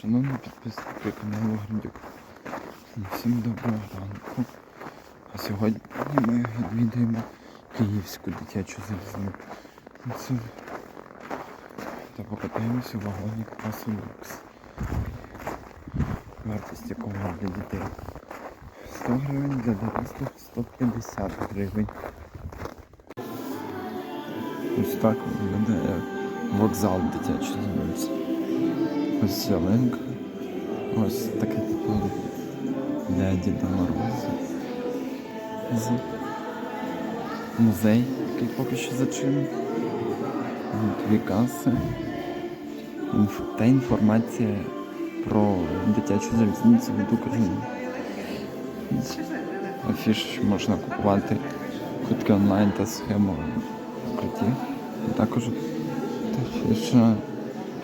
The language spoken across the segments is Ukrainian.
Шановні підписники каналу Грандюк. Всім доброго ранку. А сьогодні ми відвідуємо Київську дитячу залізницю. Та покатаємося у вагоні класу люкс. Вартість якого для дітей 100 гривень, для дорослих 150 гривень. Ось так виглядає вокзал дитячої залізниці. Ось ялинка. Ось таке тепло для Діда Мороза. З музей, який поки що зачинений. Дві каси. Інф- Та інформація про дитячу залізницю від України. Афіш можна купувати квитки онлайн та схему укритті. Також афіша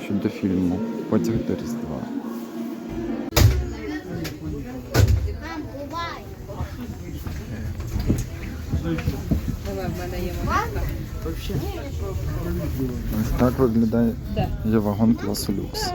щодо фільму Потяг до Різдва. Ось так виглядає є вагон класу люкс.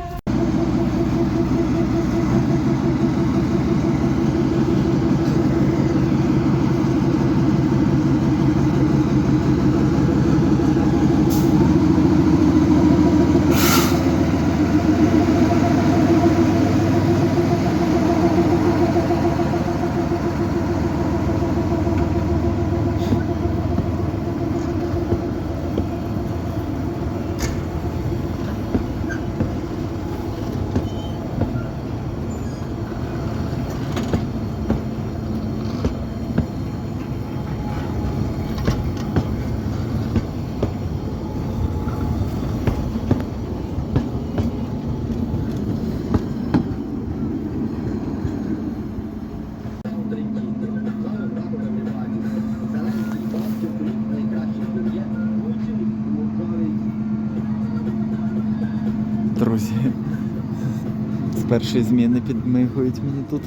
Друзі, з першої зміни підмигують мені тут.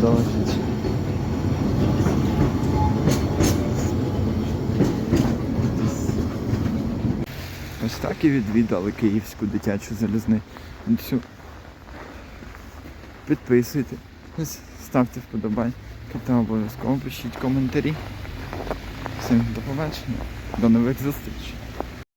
Доложить. Ось так і відвідали Київську дитячу залізницю. Підписуйте, ставте вподобайки та обов'язково пишіть коментарі. Всім до побачення, до нових зустрічей.